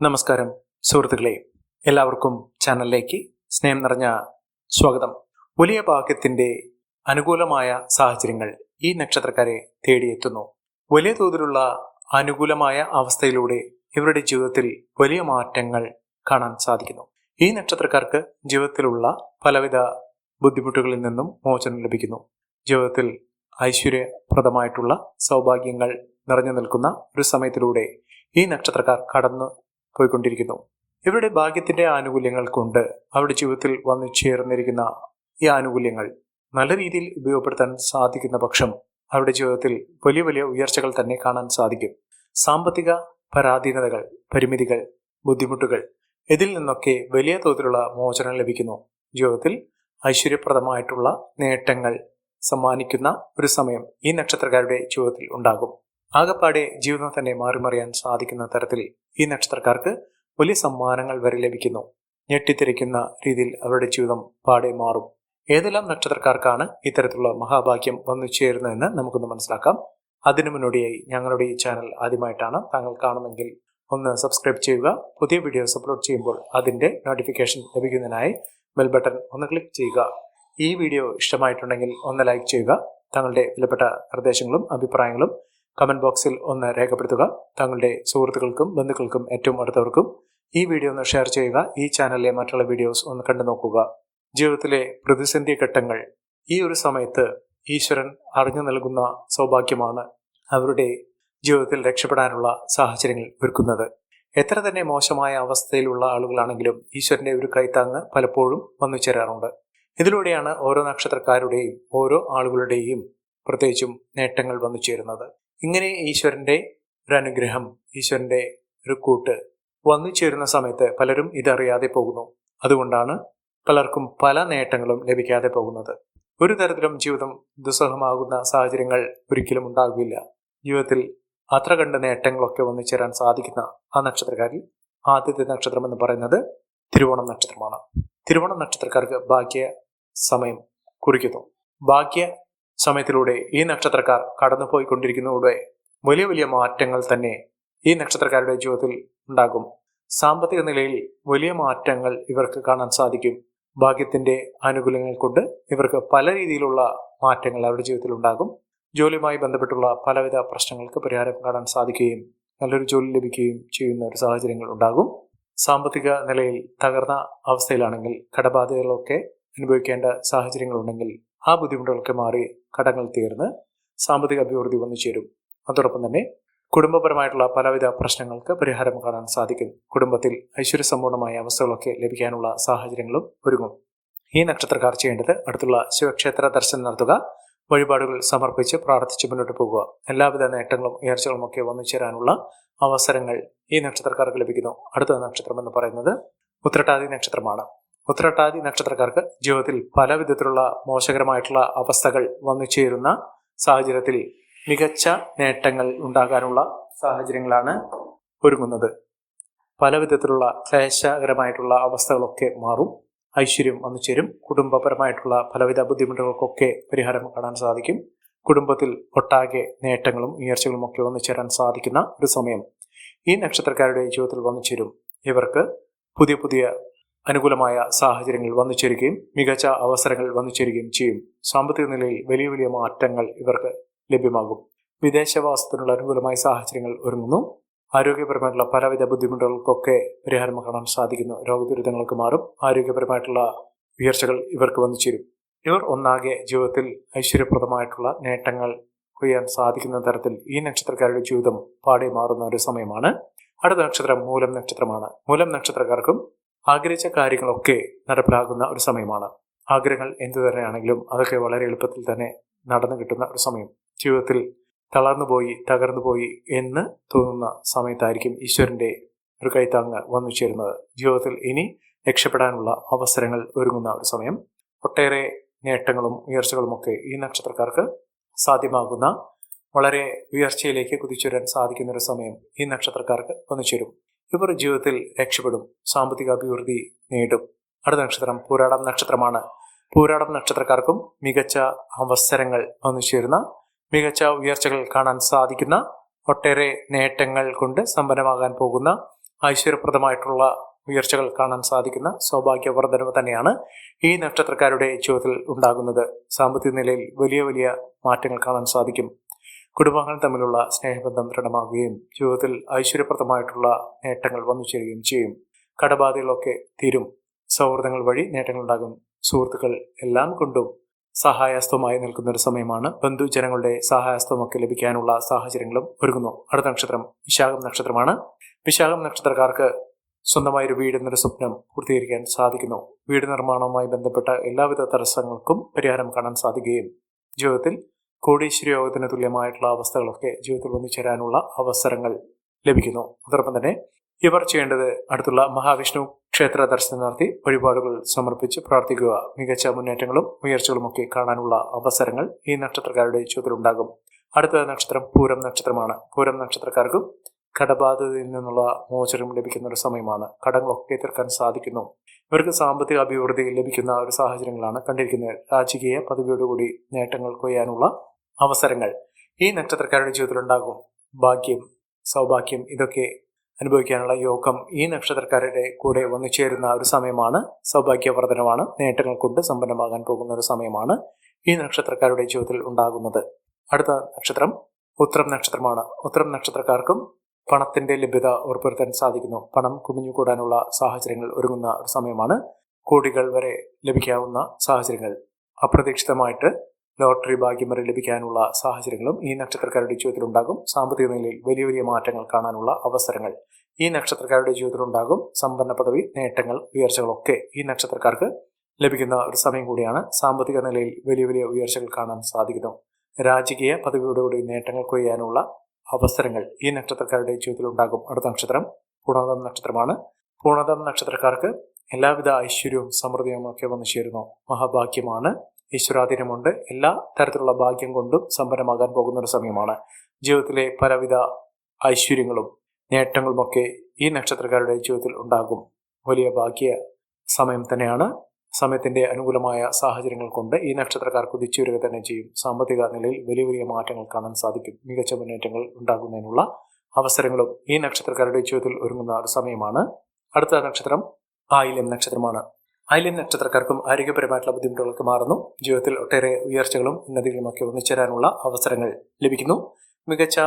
നമസ്കാരം സുഹൃത്തുക്കളെ. എല്ലാവർക്കും ചാനലിലേക്ക് സ്നേഹം നിറഞ്ഞ സ്വാഗതം. വലിയ ഭാഗ്യത്തിന്റെ അനുകൂലമായ സാഹചര്യങ്ങൾ ഈ നക്ഷത്രക്കാരെ തേടിയെത്തുന്നു. വലിയ തോതിലുള്ള അനുകൂലമായ അവസ്ഥയിലൂടെ ഇവരുടെ ജീവിതത്തിൽ വലിയ മാറ്റങ്ങൾ കാണാൻ സാധിക്കുന്നു. ഈ നക്ഷത്രക്കാർക്ക് ജീവിതത്തിലുള്ള പലവിധ ബുദ്ധിമുട്ടുകളിൽ നിന്നും മോചനം ലഭിക്കുന്നു. ജീവിതത്തിൽ ഐശ്വര്യപ്രദമായിട്ടുള്ള സൗഭാഗ്യങ്ങൾ നിറഞ്ഞു നിൽക്കുന്ന ഒരു സമയത്തിലൂടെ ഈ നക്ഷത്രക്കാർ കടന്നു പോയിക്കൊണ്ടിരിക്കുന്നു. ഇവരുടെ ഭാഗ്യത്തിന്റെ ആനുകൂല്യങ്ങൾ കൊണ്ട് അവരുടെ ജീവിതത്തിൽ വന്നു ചേർന്നിരിക്കുന്ന ഈ ആനുകൂല്യങ്ങൾ നല്ല രീതിയിൽ ഉപയോഗപ്പെടുത്താൻ സാധിക്കുന്ന പക്ഷം അവരുടെ ജീവിതത്തിൽ വലിയ വലിയ ഉയർച്ചകൾ തന്നെ കാണാൻ സാധിക്കും. സാമ്പത്തിക പരാധീനതകൾ പരിമിതികൾ ബുദ്ധിമുട്ടുകൾ ഇതിൽ നിന്നൊക്കെ വലിയ തോതിലുള്ള മോചനം ലഭിക്കുന്നു. ജീവിതത്തിൽ ഐശ്വര്യപ്രദമായിട്ടുള്ള നേട്ടങ്ങൾ സമ്മാനിക്കുന്ന ഒരു സമയം ഈ നക്ഷത്രക്കാരുടെ ജീവിതത്തിൽ ഉണ്ടാകും. ആകപ്പാടെ ജീവിതം തന്നെ മാറിമറിയാൻ സാധിക്കുന്ന തരത്തിൽ ഈ നക്ഷത്രക്കാർക്ക് വലിയ സമ്മാനങ്ങൾ വരെ ലഭിക്കുന്നു. ഞെട്ടിത്തിരിക്കുന്ന രീതിയിൽ അവരുടെ ജീവിതം പാടെ മാറും. ഏതെല്ലാം നക്ഷത്രക്കാർക്കാണ് ഇത്തരത്തിലുള്ള മഹാഭാഗ്യം വന്നു ചേരുന്നതെന്ന് നമുക്കൊന്ന് മനസ്സിലാക്കാം. അതിനു മുന്നോടിയായി ഞങ്ങളുടെ ഈ ചാനൽ ആദ്യമായിട്ടാണ് താങ്കൾ കാണുന്നെങ്കിൽ ഒന്ന് സബ്സ്ക്രൈബ് ചെയ്യുക. പുതിയ വീഡിയോസ് അപ്ലോഡ് ചെയ്യുമ്പോൾ അതിന്റെ നോട്ടിഫിക്കേഷൻ ലഭിക്കുന്നതിനായി ബെൽ ബട്ടൺ ഒന്ന് ക്ലിക്ക് ചെയ്യുക. ഈ വീഡിയോ ഇഷ്ടമായിട്ടുണ്ടെങ്കിൽ ഒന്ന് ലൈക്ക് ചെയ്യുക. തങ്ങളുടെ വിലപ്പെട്ട നിർദ്ദേശങ്ങളും അഭിപ്രായങ്ങളും കമന്റ് ബോക്സിൽ ഒന്ന് രേഖപ്പെടുത്തുക. താങ്കളുടെ സുഹൃത്തുക്കൾക്കും ബന്ധുക്കൾക്കും ഏറ്റവും അടുത്തവർക്കും ഈ വീഡിയോ ഒന്ന് ഷെയർ ചെയ്യുക. ഈ ചാനലിലെ മറ്റുള്ള വീഡിയോസ് ഒന്ന് കണ്ടു നോക്കുക. ജീവിതത്തിലെ പ്രതിസന്ധി ഘട്ടങ്ങൾ ഈ ഒരു സമയത്ത് ഈശ്വരൻ അറിഞ്ഞു നൽകുന്ന സൗഭാഗ്യമാണ് അവരുടെ ജീവിതത്തിൽ രക്ഷപ്പെടാനുള്ള സാഹചര്യങ്ങൾ ഒരുക്കുന്നത്. എത്ര തന്നെ മോശമായ അവസ്ഥയിലുള്ള ആളുകളാണെങ്കിലും ഈശ്വരന്റെ ഒരു കൈത്താങ്ങ് പലപ്പോഴും വന്നു ചേരാറുണ്ട്. ഇതിലൂടെയാണ് ഓരോ നക്ഷത്രക്കാരുടെയും ഓരോ ആളുകളുടെയും പ്രത്യേകിച്ചും നേട്ടങ്ങൾ വന്നു ചേരുന്നത്. ഇങ്ങനെ ഈശ്വരന്റെ ഒരു അനുഗ്രഹം ഈശ്വരന്റെ ഒരു കൂട്ട് വന്നു ചേരുന്ന സമയത്ത് പലരും ഇതറിയാതെ പോകുന്നു. അതുകൊണ്ടാണ് പലർക്കും പല നേട്ടങ്ങളും ലഭിക്കാതെ പോകുന്നത്. ഒരു തരത്തിലും ജീവിതം ദുസ്സഹമാകുന്ന സാഹചര്യങ്ങൾ ഒരിക്കലും ഉണ്ടാകില്ല. ജീവിതത്തിൽ അത്ര കണ്ട നേട്ടങ്ങളൊക്കെ വന്നു ചേരാൻ സാധിക്കുന്ന ആ നക്ഷത്രക്കാരിൽ ആദ്യത്തെ നക്ഷത്രം എന്ന് പറയുന്നത് തിരുവോണം നക്ഷത്രമാണ്. തിരുവോണം നക്ഷത്രക്കാർക്ക് ഭാഗ്യ സമയം കുറിക്കുന്നു. ഭാഗ്യ സമയത്തിലൂടെ ഈ നക്ഷത്രക്കാർ കടന്നുപോയിക്കൊണ്ടിരിക്കുന്നതോടെ വലിയ വലിയ മാറ്റങ്ങൾ തന്നെ ഈ നക്ഷത്രക്കാരുടെ ജീവിതത്തിൽ ഉണ്ടാകും. സാമ്പത്തിക നിലയിൽ വലിയ മാറ്റങ്ങൾ ഇവർക്ക് കാണാൻ സാധിക്കും. ഭാഗ്യത്തിന്റെ ആനുകൂല്യങ്ങൾ കൊണ്ട് ഇവർക്ക് പല രീതിയിലുള്ള മാറ്റങ്ങൾ അവരുടെ ജീവിതത്തിൽ ഉണ്ടാകും. ജോലിയുമായി ബന്ധപ്പെട്ടുള്ള പലവിധ പ്രശ്നങ്ങൾക്ക് പരിഹാരം കാണാൻ സാധിക്കുകയും നല്ലൊരു ജോലി ലഭിക്കുകയും ചെയ്യുന്ന ഒരു സാഹചര്യങ്ങൾ ഉണ്ടാകും. സാമ്പത്തിക നിലയിൽ തകർന്ന അവസ്ഥയിലാണെങ്കിൽ കടബാധ്യതകളൊക്കെ അനുഭവിക്കേണ്ട സാഹചര്യങ്ങളുണ്ടെങ്കിൽ ആ ബുദ്ധിമുട്ടുകളൊക്കെ മാറി കടങ്ങൾ തീർന്ന് സാമ്പത്തിക അഭിവൃദ്ധി വന്നു ചേരും. അതോടൊപ്പം തന്നെ കുടുംബപരമായിട്ടുള്ള പലവിധ പ്രശ്നങ്ങൾക്ക് പരിഹാരം കാണാൻ സാധിക്കും. കുടുംബത്തിൽ ഐശ്വര്യസമ്പൂർണമായ അവസ്ഥകളൊക്കെ ലഭിക്കാനുള്ള സാഹചര്യങ്ങളും ഒരുങ്ങും. ഈ നക്ഷത്രക്കാർ ചെയ്യേണ്ടത് അടുത്തുള്ള ശിവക്ഷേത്ര ദർശനം നടത്തുക വഴിപാടുകൾ സമർപ്പിച്ച് പ്രാർത്ഥിച്ച് മുന്നോട്ട് പോകുക. എല്ലാവിധ നേട്ടങ്ങളും ഉയർച്ചകളും ഒക്കെ വന്നു ചേരാനുള്ള അവസരങ്ങൾ ഈ നക്ഷത്രക്കാർക്ക് ലഭിക്കുന്നു. അടുത്ത നക്ഷത്രം എന്ന് പറയുന്നത് ഉത്രട്ടാതി നക്ഷത്രമാണ്. ഉത്രട്ടാതി നക്ഷത്രക്കാർക്ക് ജീവിതത്തിൽ പല വിധത്തിലുള്ള മോശകരമായിട്ടുള്ള അവസ്ഥകൾ വന്നു ചേരുന്ന സാഹചര്യത്തിൽ മികച്ച നേട്ടങ്ങൾ ഉണ്ടാകാനുള്ള സാഹചര്യങ്ങളാണ് ഒരുങ്ങുന്നത്. പല വിധത്തിലുള്ള ക്ലേശകരമായിട്ടുള്ള അവസ്ഥകളൊക്കെ മാറും ഐശ്വര്യം വന്നു ചേരും കുടുംബപരമായിട്ടുള്ള പലവിധ ബുദ്ധിമുട്ടുകൾക്കൊക്കെ പരിഹാരം കാണാൻ സാധിക്കും. കുടുംബത്തിൽ ഒട്ടാകെ നേട്ടങ്ങളും ഉയർച്ചകളും ഒക്കെ വന്നു ചേരാൻ സാധിക്കുന്ന ഒരു സമയം ഈ നക്ഷത്രക്കാരുടെ ജീവിതത്തിൽ വന്നു ചേരും. ഇവർക്ക് പുതിയ പുതിയ അനുകൂലമായ സാഹചര്യങ്ങൾ വന്നു ചേരുകയും മികച്ച അവസരങ്ങൾ വന്നു ചേരുകയും ചെയ്യും. സാമ്പത്തിക നിലയിൽ വലിയ വലിയ മാറ്റങ്ങൾ ഇവർക്ക് ലഭ്യമാകും. വിദേശവാസത്തിനുള്ള അനുകൂലമായ സാഹചര്യങ്ങൾ ഒരുങ്ങുന്നു. ആരോഗ്യപരമായിട്ടുള്ള പലവിധ ബുദ്ധിമുട്ടുകൾക്കൊക്കെ പരിഹാരം കാണാൻ സാധിക്കുന്നു. രോഗദുരിതങ്ങൾക്ക് മാറും. ആരോഗ്യപരമായിട്ടുള്ള ഉയർച്ചകൾ ഇവർക്ക് വന്നു ചേരും. ഇവർ ഒന്നാകെ ജീവിതത്തിൽ ഐശ്വര്യപ്രദമായിട്ടുള്ള നേട്ടങ്ങൾ കൊയ്യാൻ സാധിക്കുന്ന തരത്തിൽ ഈ നക്ഷത്രക്കാരുടെ ജീവിതം പാടി മാറുന്ന ഒരു സമയമാണ്. അടുത്ത നക്ഷത്രം മൂലം നക്ഷത്രമാണ്. മൂലം നക്ഷത്രക്കാർക്കും ആഗ്രഹിച്ച കാര്യങ്ങളൊക്കെ നടപ്പിലാകുന്ന ഒരു സമയമാണ്. ആഗ്രഹങ്ങൾ എന്തു തന്നെയാണെങ്കിലും അതൊക്കെ വളരെ എളുപ്പത്തിൽ തന്നെ നടന്നു കിട്ടുന്ന ഒരു സമയം. ജീവിതത്തിൽ തളർന്നുപോയി തകർന്നുപോയി എന്ന് തോന്നുന്ന സമയത്തായിരിക്കും ഈശ്വരന്റെ ഒരു കൈത്താങ്ങ് വന്നു ചേരുന്നത്. ജീവിതത്തിൽ ഇനി രക്ഷപ്പെടാനുള്ള അവസരങ്ങൾ ഒരുങ്ങുന്ന ഒരു സമയം. ഒട്ടേറെ നേട്ടങ്ങളും ഉയർച്ചകളും ഒക്കെ ഈ നക്ഷത്രക്കാർക്ക് സാധ്യമാകുന്ന വളരെ ഉയർച്ചയിലേക്ക് കുതിച്ചുവരാൻ സാധിക്കുന്ന ഒരു സമയം ഈ നക്ഷത്രക്കാർക്ക് വന്നു ചേരും. ഇവർ ജീവിതത്തിൽ രക്ഷപ്പെടും. സാമ്പത്തിക അഭിവൃദ്ധി നേടും. അടുത്ത നക്ഷത്രം പൂരാടം നക്ഷത്രമാണ്. പൂരാടം നക്ഷത്രക്കാർക്കും മികച്ച അവസരങ്ങൾ വന്നു ചേരുന്ന മികച്ച ഉയർച്ചകൾ കാണാൻ സാധിക്കുന്ന ഒട്ടേറെ നേട്ടങ്ങൾ കൊണ്ട് സമ്പന്നമാകാൻ പോകുന്ന ഐശ്വര്യപ്രദമായിട്ടുള്ള ഉയർച്ചകൾ കാണാൻ സാധിക്കുന്ന സൗഭാഗ്യവർദ്ധനവ് തന്നെയാണ് ഈ നക്ഷത്രക്കാരുടെ ജീവിതത്തിൽ ഉണ്ടാകുന്നത്. സാമ്പത്തിക നിലയിൽ വലിയ വലിയ മാറ്റങ്ങൾ കാണാൻ സാധിക്കും. കുടുംബങ്ങൾ തമ്മിലുള്ള സ്നേഹബന്ധം ദൃഢമാകുകയും ജീവിതത്തിൽ ഐശ്വര്യപ്രദമായിട്ടുള്ള നേട്ടങ്ങൾ വന്നു ചേരുകയും ചെയ്യും. കടബാധകളൊക്കെ തീരും. സൗഹൃദങ്ങൾ വഴി നേട്ടങ്ങളുണ്ടാകും. സുഹൃത്തുക്കൾ എല്ലാം കൊണ്ടും സഹായസ്ഥമായി നിൽക്കുന്ന ഒരു സമയമാണ് ബന്ധുജനങ്ങളുടെ സഹായസ്ഥമൊക്കെ ലഭിക്കാനുള്ള സാഹചര്യങ്ങളും ഒരുങ്ങുന്നു. അടുത്ത നക്ഷത്രം വിശാഖം നക്ഷത്രമാണ്. വിശാഖം നക്ഷത്രക്കാർക്ക് സ്വന്തമായ ഒരു വീട് എന്നൊരു സ്വപ്നം പൂർത്തീകരിക്കാൻ സാധിക്കുന്നു. വീട് നിർമ്മാണവുമായി ബന്ധപ്പെട്ട എല്ലാവിധ തടസ്സങ്ങൾക്കും പരിഹാരം കാണാൻ സാധിക്കുകയും ജീവിതത്തിൽ കോടീശ്വര യോഗത്തിന് തുല്യമായിട്ടുള്ള അവസ്ഥകളൊക്കെ ജീവിതത്തിൽ വന്നു ചേരാനുള്ള അവസരങ്ങൾ ലഭിക്കുന്നു. അതോടൊപ്പം തന്നെ ഇവർ ചെയ്യേണ്ടത് അടുത്തുള്ള മഹാവിഷ്ണു ക്ഷേത്ര ദർശനം നടത്തി വഴിപാടുകൾ സമർപ്പിച്ച് പ്രാർത്ഥിക്കുക. മികച്ച മുന്നേറ്റങ്ങളും ഉയർച്ചകളും ഒക്കെ കാണാനുള്ള അവസരങ്ങൾ ഈ നക്ഷത്രക്കാരുടെ ജീവിതത്തിലുണ്ടാകും അടുത്ത നക്ഷത്രം പൂരം നക്ഷത്രമാണ്. പൂരം നക്ഷത്രക്കാർക്കും കടബാധ്യതയിൽ നിന്നുള്ള മോചനം ലഭിക്കുന്ന ഒരു സമയമാണ്. കടങ്ങളൊക്കെ തീർക്കാൻ സാധിക്കുന്നു. ഇവർക്ക് സാമ്പത്തിക അഭിവൃദ്ധി ലഭിക്കുന്ന ഒരു സാഹചര്യങ്ങളാണ് കണ്ടിരിക്കുന്നത്. രാജകീയ പദവിയോടുകൂടി നേട്ടങ്ങൾ കൊയ്യാനുള്ള അവസരങ്ങൾ. ഈ നക്ഷത്രക്കാരുടെ ജീവിതത്തിലുണ്ടാകും ഭാഗ്യം സൗഭാഗ്യം ഇതൊക്കെ അനുഭവിക്കാനുള്ള യോഗം ഈ നക്ഷത്രക്കാരുടെ കൂടെ വന്നു ചേരുന്ന ഒരു സമയമാണ്. സൗഭാഗ്യവർദ്ധനമാണ്. നേട്ടങ്ങൾ കൊണ്ട് സമ്പന്നമാകാൻ പോകുന്ന ഒരു സമയമാണ് ഈ നക്ഷത്രക്കാരുടെ ജീവിതത്തിൽ ഉണ്ടാകുന്നത്. അടുത്ത നക്ഷത്രം ഉത്തരം നക്ഷത്രമാണ്. ഉത്തരം നക്ഷത്രക്കാർക്കും പണത്തിന്റെ ലഭ്യത ഉറപ്പുവരുത്താൻ സാധിക്കുന്നു. പണം കുമിഞ്ഞുകൂടാനുള്ള സാഹചര്യങ്ങൾ ഒരുങ്ങുന്ന ഒരു സമയമാണ്. കോടികൾ വരെ ലഭിക്കാവുന്ന സാഹചര്യങ്ങൾ അപ്രതീക്ഷിതമായിട്ട് ലോട്ടറി ഭാഗ്യം വരെ ലഭിക്കാനുള്ള സാഹചര്യങ്ങളും ഈ നക്ഷത്രക്കാരുടെ ജീവിതത്തിലുണ്ടാകും. സാമ്പത്തിക നിലയിൽ വലിയ വലിയ മാറ്റങ്ങൾ കാണാനുള്ള അവസരങ്ങൾ ഈ നക്ഷത്രക്കാരുടെ ജീവിതത്തിലുണ്ടാകും. സമ്പന്ന പദവി നേട്ടങ്ങൾ ഉയർച്ചകളൊക്കെ ഈ നക്ഷത്രക്കാർക്ക് ലഭിക്കുന്ന ഒരു സമയം കൂടിയാണ് സാമ്പത്തിക നിലയിൽ വലിയ വലിയ ഉയർച്ചകൾ കാണാൻ സാധിക്കുന്നു. രാജകീയ പദവിയോടുകൂടി നേട്ടങ്ങൾ കൊയ്യാനുള്ള അവസരങ്ങൾ ഈ നക്ഷത്രക്കാരുടെ ജീവിതത്തിലുണ്ടാകും. അടുത്ത നക്ഷത്രം പൂർണതം നക്ഷത്രമാണ്. പൂർണതം നക്ഷത്രക്കാർക്ക് എല്ലാവിധ ഐശ്വര്യവും സമൃദ്ധിയും ഒക്കെ വന്നു ചേരുന്നു. മഹാഭാഗ്യമാണ്. ഈശ്വരാധീനമുണ്ട്. എല്ലാ തരത്തിലുള്ള ഭാഗ്യം കൊണ്ടും സമ്പന്നമാകാൻ പോകുന്ന ഒരു സമയമാണ്. ജീവിതത്തിലെ പലവിധ ഐശ്വര്യങ്ങളും നേട്ടങ്ങളുമൊക്കെ ഈ നക്ഷത്രക്കാരുടെ ജീവിതത്തിൽ ഉണ്ടാകും. വലിയ ഭാഗ്യ സമയം തന്നെയാണ്. സമയത്തിന്റെ അനുകൂലമായ സാഹചര്യങ്ങൾ കൊണ്ട് ഈ നക്ഷത്രക്കാർ കുതിച്ചു വരിക തന്നെ ചെയ്യും. സാമ്പത്തിക നിലയിൽ വലിയ വലിയ മാറ്റങ്ങൾ കാണാൻ സാധിക്കും. മികച്ച മുന്നേറ്റങ്ങൾ ഉണ്ടാകുന്നതിനുള്ള അവസരങ്ങളും ഈ നക്ഷത്രക്കാരുടെ ജീവിതത്തിൽ ഒരുങ്ങുന്ന ഒരു സമയമാണ്. അടുത്ത നക്ഷത്രം ആയില്യം നക്ഷത്രമാണ്. ആയില്യം നക്ഷത്രക്കാർക്കും ആരോഗ്യപരമായിട്ടുള്ള ബുദ്ധിമുട്ടുകൾക്ക് മാറുന്നു. ജീവിതത്തിൽ ഒട്ടേറെ ഉയർച്ചകളും ഉന്നതികളുമൊക്കെ ഒന്നിച്ചേരാനുള്ള അവസരങ്ങൾ ലഭിക്കുന്നു. മികച്ച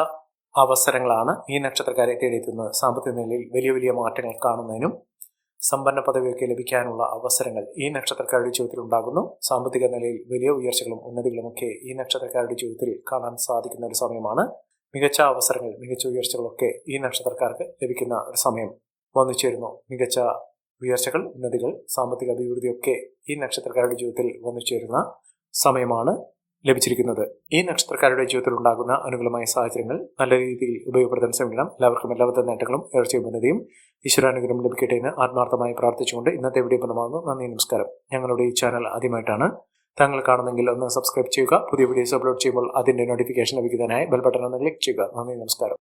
അവസരങ്ങളാണ് ഈ നക്ഷത്രക്കാരെ തേടിയെത്തുന്നത്. സാമ്പത്തിക നിലയിൽ വലിയ വലിയ മാറ്റങ്ങൾ കാണുന്നതിനും സമ്പന്ന പദവിയൊക്കെ ലഭിക്കാനുള്ള അവസരങ്ങൾ ഈ നക്ഷത്രക്കാരുടെ ജീവിതത്തിൽ ഉണ്ടാകുന്നു. സാമ്പത്തിക നിലയിൽ വലിയ ഉയർച്ചകളും ഉന്നതികളുമൊക്കെ ഈ നക്ഷത്രക്കാരുടെ ജീവിതത്തിൽ കാണാൻ സാധിക്കുന്ന ഒരു സമയമാണ്. മികച്ച അവസരങ്ങൾ മികച്ച ഉയർച്ചകളൊക്കെ ഈ നക്ഷത്രക്കാർക്ക് ലഭിക്കുന്ന ഒരു സമയം വന്നു ചേരുന്നു. മികച്ച ഉയർച്ചകൾ ഉന്നതികൾ സാമ്പത്തിക അഭിവൃദ്ധിയൊക്കെ ഈ നക്ഷത്രക്കാരുടെ ജീവിതത്തിൽ വന്നു ചേരുന്ന സമയമാണ് ലഭിച്ചിരിക്കുന്നത്. ഈ നക്ഷത്രക്കാരുടെ ജീവിതത്തിൽ ഉണ്ടാകുന്ന അനുകൂലമായ സാഹചര്യങ്ങൾ നല്ല രീതിയിൽ ഉപയോഗപ്പെടുത്താൻ ശ്രമിക്കണം. എല്ലാവർക്കും എല്ലാവിധ നേട്ടങ്ങളും ഉയർച്ചയും ഉന്നതിയും ഈശ്വരാനുഗ്രഹം ലഭിക്കട്ടെ എന്ന് ആത്മാർത്ഥമായി പ്രാർത്ഥിച്ചുകൊണ്ട് ഇന്നത്തെ വീഡിയോ ബന്ധമാകുന്നു നന്ദി നമസ്കാരം. ഞങ്ങളുടെ ഈ ചാനൽ ആദ്യമായിട്ടാണ് താങ്കൾ കാണുന്നെങ്കിൽ ഒന്ന് സബ്സ്ക്രൈബ് ചെയ്യുക. പുതിയ വീഡിയോസ് അപ്ലോഡ് ചെയ്യുമ്പോൾ അതിന്റെ നോട്ടിഫിക്കേഷൻ ലഭിക്കുന്നതിനായി ബെൽ ബട്ടൺ ഒന്ന് ക്ലിക്ക് ചെയ്യുക. നന്ദി നമസ്കാരം.